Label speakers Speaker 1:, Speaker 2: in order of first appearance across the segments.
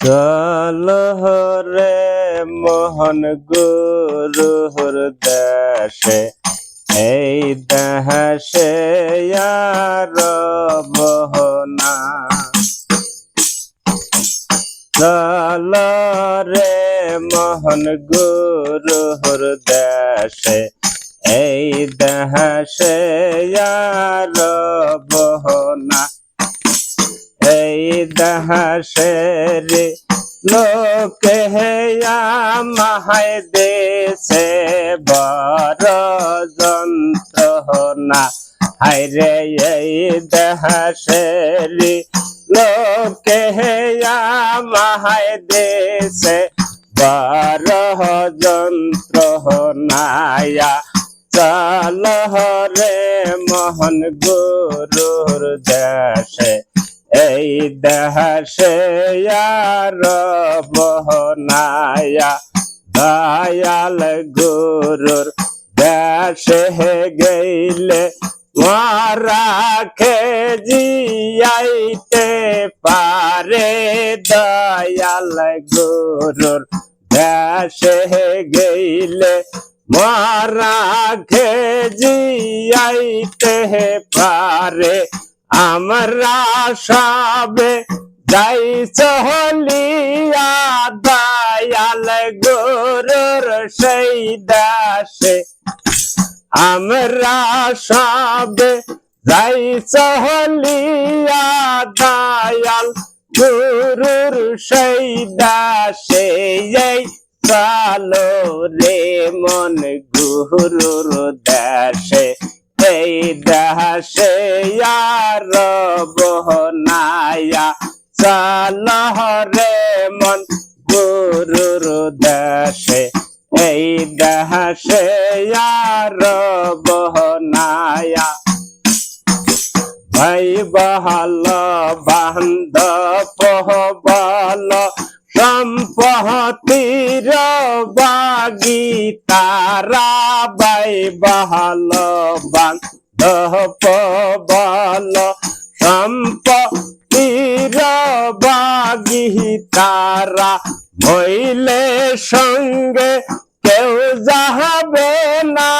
Speaker 1: চল রে মোহন গুরুর দেশে, এই দেশে আর বহনা চল রে মোহন গুরুর দেশে, এই দেশে আর বহনা দেশের লোকে মাহাই দেশে বড় যন্ত্রণা। হাইরে এই দেশের লোকে মাহাই দেশে বড় যন্ত্রণায়া চল রে মোহন গুরুর দেশে। এই দেশে আর বহনায়া, দয়াল গুরুর দেশে গেলে মারাখে জিয়াইতে পারে দয়াল গুরুর দেশে গেলে মারাখে জিয়াইতে পারে আমরা সবে যাই চহলিয়া দয়াল গুরুর সেই দাসে। আমরা সবে যাই চহলিয়া দয়াল গুরুর সেই দাসে। এই চালো রে মন গুরুর দাসে। এই দাসে আর বহনায়া চাল রে মন গুরুর দাসে। এই আর বহনায়া ভাই বহাল বান্ধব বল সম্পত্তির বাগি তারা বাই বহাল বান্ধব বল। সম্পত্তির বাগি তারা হইলে সঙ্গে কেউ যাবে না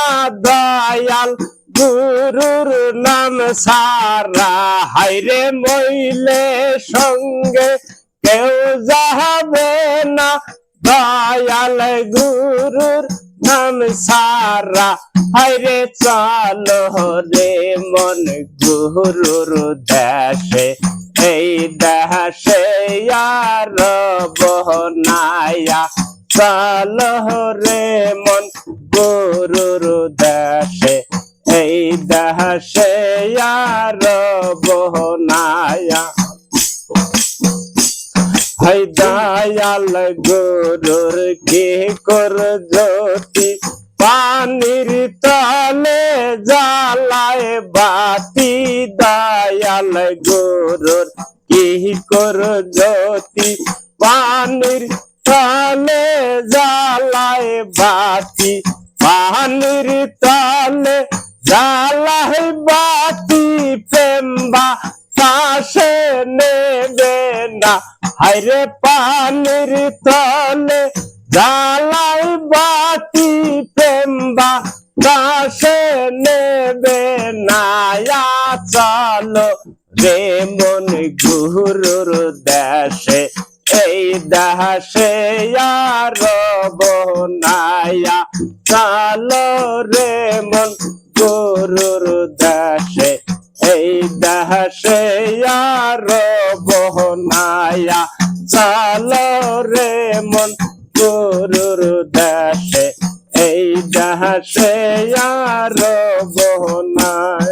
Speaker 1: দয়াল। গুরুর নাম সারা হাইরে মইলে সঙ্গে কেউ যাবে না, দয়াল গুরুর নাম সারা। হাইরে চলো রে মন গুরুর দেশে, এই দেশে আর বহনায়া চলো রে মন গুরুর দেশে, এই দেশে আর বহনায়া দয়াল গুরুর কে কর জ্যোতি? পানির তলে জ্বালায় বাতি। দয়াল গুরুর কি কর জ্যোতি? পানির তলে জ্বালায় বাতি। পানির তলে জ্বালায় বাতি। প্রেমবা হাইরে পানির তলে জ্বালাই বাতি প্রেমবা পাশে নেবে না চলো রে মন গুরুর দেশে। এই দেশে আর বনায়া চলো রে মন গুরুর দেশে। এই দেশে আর বহনায়া চলো রে মন গুরুর দেশে এই দেশে আর বহনায়া